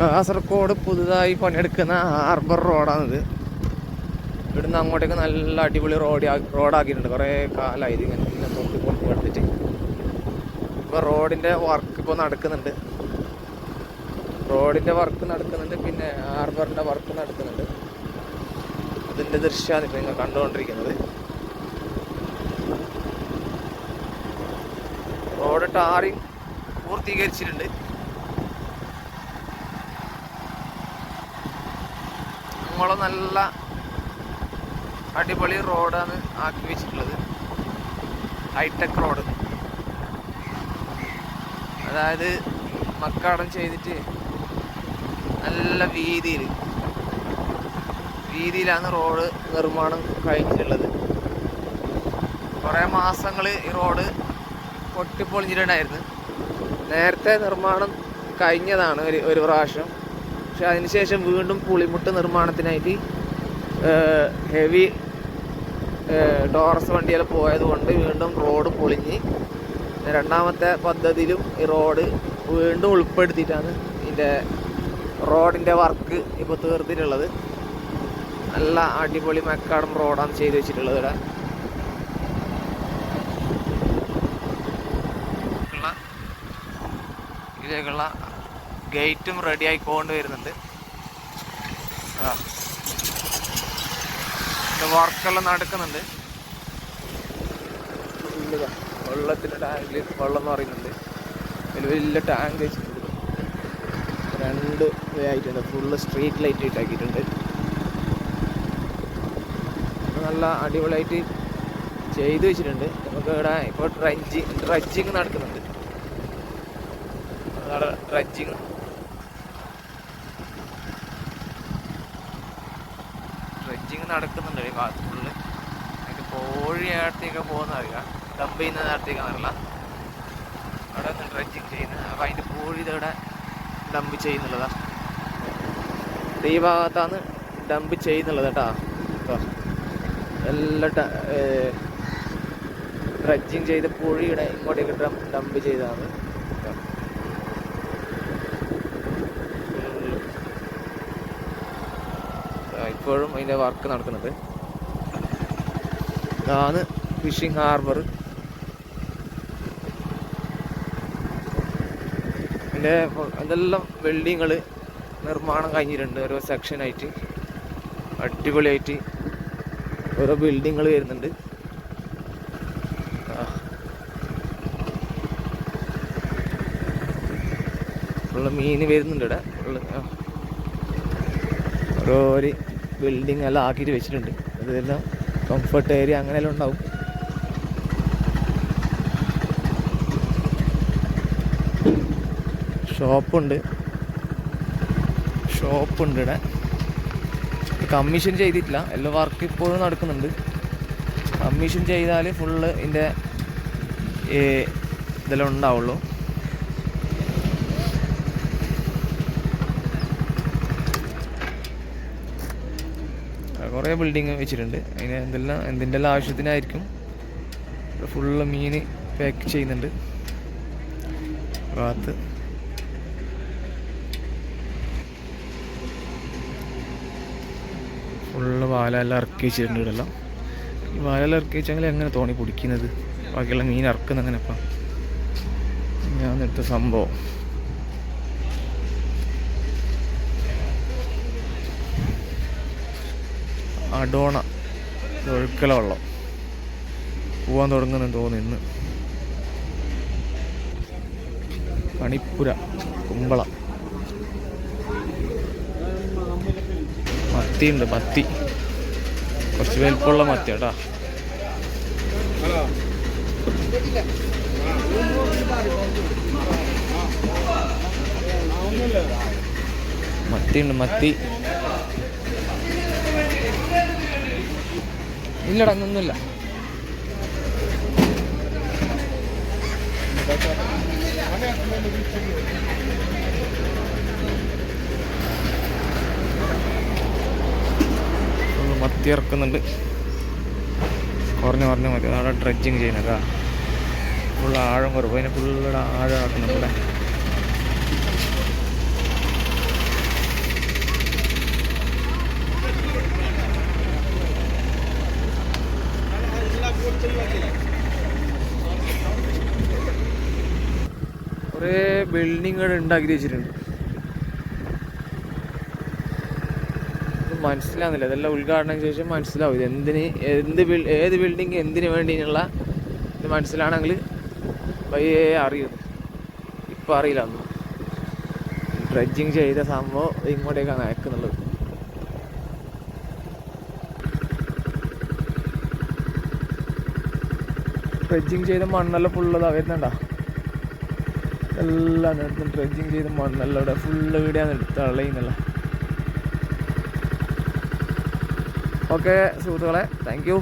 കാസർഗോഡ് പുതുതായി പണിയെടുക്കുന്ന ഹാർബർ റോഡാണിത്. ഇവിടുന്ന് അങ്ങോട്ടേക്ക് നല്ല അടിപൊളി റോഡ് റോഡാക്കിയിട്ടുണ്ട്. കുറേ കാലമായി ഇതിങ്ങനെ ഇങ്ങനെ തൊട്ട് കൊണ്ട് കൊടുത്തിട്ട് ഇപ്പോൾ റോഡിന്റെ വർക്ക് ഇപ്പോൾ നടക്കുന്നുണ്ട്. റോഡിന്റെ വർക്ക് നടക്കുന്നുണ്ട് പിന്നെ ഹാർബറിന്റെ വർക്ക് നടക്കുന്നുണ്ട്. അതിന്റെ ദൃശ്യമാണ് ഇപ്പോൾ നിങ്ങൾ കണ്ടുകൊണ്ടിരിക്കുന്നത്. റോഡ് ടാറിങ് പൂർത്തീകരിച്ചിട്ടുണ്ട്. നമ്മളെ നല്ല അടിപൊളി റോഡാണ് ആക്കി വെച്ചിട്ടുള്ളത്. Hi-tech road. അതായത് മക്കാടം ചെയ്തിട്ട് നല്ല വീതിയിൽ വീതിയിലാണ് റോഡ് നിർമ്മാണം കഴിഞ്ഞിട്ടുള്ളത്. കുറേ മാസങ്ങൾ ഈ റോഡ് പൊട്ടിപ്പൊളിഞ്ഞിട്ടുണ്ടായിരുന്നു. നേരത്തെ നിർമ്മാണം കഴിഞ്ഞതാണ് ഒരു ഒരു പ്രാവശ്യം. പക്ഷെ അതിനുശേഷം വീണ്ടും പുളിമുട്ട് നിർമ്മാണത്തിനായിട്ട് ഹെവി ഡോറസ് വണ്ടികൾ പോയതുകൊണ്ട് വീണ്ടും റോഡ് പൊളിഞ്ഞ് രണ്ടാമത്തെ പദ്ധതിയിലും ഈ റോഡ് വീണ്ടും ഉൾപ്പെടുത്തിയിട്ടാണ് ഇതിന്റെ റോഡിന്റെ വർക്ക് ഇപ്പോൾ തീർത്തിട്ടുള്ളത്. നല്ല അടിപൊളി മക്കാടം റോഡാണ് ചെയ്തു വെച്ചിട്ടുള്ളത് ഇവിടെ. ഇതേക്കുള്ള ഗേറ്റും റെഡി ആയിക്കൊണ്ട് വരുന്നുണ്ട്. വർക്കെല്ലാം നടക്കുന്നുണ്ട്. വെള്ളത്തിന്റെ ടാങ്കിൽ വെള്ളം എന്ന് പറയുന്നുണ്ട്. അതിൽ വലിയ ടാങ്ക് വെച്ചിട്ടുണ്ട്. രണ്ട് വേ ആയിട്ടുണ്ട്. ഫുള്ള് സ്ട്രീറ്റ് ലൈറ്റ് ഇട്ടാക്കിയിട്ടുണ്ട്. നല്ല അടിപൊളിയായിട്ട് ചെയ്തു വെച്ചിട്ടുണ്ട്. നമുക്ക് ഇവിടെ ഇപ്പോൾ ഡ്രഞ്ചി ഡ്രഡ്ജിങ് നടക്കുന്നുണ്ട്. ഡ്രഡ്ജിങ് ഡ്രഡ്ജിങ് നടക്കുന്നുണ്ട് ഈ ഭാഗത്ത് ഫുള്ള്. എനിക്ക് കോഴി നേരത്തേക്ക് പോകുന്ന അറിയാം ഡംപ് ചെയ്യുന്ന നേരത്തേക്ക് അറിയില്ല അവിടെ നിന്ന് ഡ്രഡ്ജിങ് ചെയ്യുന്നത് അപ്പോൾ അതിന്റെ കോഴി ഇതവിടെ ഡംപ് ചെയ്യുന്നുള്ളതാണ് ഈ ഭാഗത്താണ് ഡംപ് ചെയ്യുന്നുള്ളത് കേട്ടോ. എല്ലാം ഡ്രഡ്ജിങ് ചെയ്ത് പുഴിയുടെ ഇങ്ങോട്ടേക്ക് ഡംപ് ചെയ്തതാണ് കേട്ടോ. ആ, ഇപ്പോഴും അതിന്റെ വർക്ക് നടക്കുന്നുണ്ട് ഇതാണ് ഫിഷിംഗ് ഹാർബർ. അതിന്റെ അതെല്ലാം വെൽഡിങ്ങൾ നിർമ്മാണം കഴിഞ്ഞിട്ടുണ്ട്. ഓരോ സെക്ഷനായിട്ട് അടിപൊളിയായിട്ട് ഓരോ ബിൽഡിങ്ങൾ വരുന്നുണ്ട്. മീന് മീൻ വരുന്നുണ്ട് ഇവിടെ. ഓരോ ബിൽഡിംഗ് എല്ലാം ആക്കിയിട്ട് വെച്ചിട്ടുണ്ട്. അതെല്ലാം കംഫർട്ട് ഏരിയ അങ്ങനെയെല്ലാം ഉണ്ടാവും. ഷോപ്പുണ്ട്. ഷോപ്പുണ്ട് ഇവിടെ. കമ്മീഷൻ ചെയ്തിട്ടില്ല. എല്ലാ വർക്ക് ഇപ്പോഴും നടക്കുന്നുണ്ട്. കമ്മീഷൻ ചെയ്താൽ ഫുള്ള് ഇതിന്റെ ഇതെല്ലാം ഉണ്ടാവുള്ളൂ. കുറേ ബിൽഡിങ് വെച്ചിട്ടുണ്ട്. അതിന് എന്തെല്ലാം എന്തിന്റെ എല്ലാം ആവശ്യത്തിനായിരിക്കും ഫുള്ള് മീൻ പാക്ക് ചെയ്യുന്നുണ്ട്. ഭാഗത്ത് ഫുള്ള് വാലെല്ലാം ഇറക്കി വെച്ചിട്ടുണ്ട് ഇവിടെ എല്ലാം ഈ വാലെല്ലാം ഇറക്കി വെച്ചെങ്കിൽ എങ്ങനെ തോണി പിടിക്കുന്നത്? ബാക്കിയുള്ള മീൻ ഇറക്കുന്ന അങ്ങനെ ഇപ്പം? ഞാൻ എടുത്ത സംഭവം. അഡോണ ഒഴുക്കല വെള്ളം. പോവാൻ തുടങ്ങുന്നു തോന്നുന്നു ഇന്ന്. പണിപ്പുര കുമ്പള. മത്തിയുണ്ട് മത്തി. കുറച്ച് വലിപ്പമുള്ള മത്തി കേട്ടാ. മത്തിയുണ്ട് മത്തി. ഇല്ലടാ ഒന്നുമില്ല മത്തി ഇറക്കുന്നുണ്ട്. കുറഞ്ഞ് കുറഞ്ഞ് മതി. അവിടെ ഡ്രഡ്ജിങ് ചെയ്യുന്നത്. ഫുള്ള് ആഴം കുറവ്. അതിന് ഫുള്ള് ആഴം ഇറക്കുന്നുണ്ട് ഇവിടെ കുറേ ബിൽഡിങ്ങുകൾ ഉണ്ടാക്കി വെച്ചിട്ടുണ്ട്. മനസ്സിലാകുന്നില്ല ഇതെല്ലാം ഉദ്ഘാടനം ശേഷം മനസ്സിലാവും. ഇത് എന്തിന് എന്ത് ഏത് ബിൽഡിങ് എന്തിനു വേണ്ടിയുള്ള ഇത് മനസ്സിലാണെങ്കിൽ പയ്യെ അറിയുന്നു ഇപ്പം അറിയില്ല ഡ്രഡ്ജിങ് ചെയ്ത സംഭവം ഇങ്ങോട്ടേക്കാണ് അയക്കുന്നുള്ളത് ഡ്രഡ്ജിങ് ചെയ്ത മണ്ണെല്ലാം ഫുള്ളതാ വരുന്നുണ്ടാ? എല്ലാം നേരത്തും ട്രെഡിങ് ചെയ്ത് മണ്ണല്ല ഇവിടെ ഫുള്ള് ഇവിടെയാണ് കളയുന്നില്ല ഓക്കെ സുഹൃത്തുക്കളെ താങ്ക് യു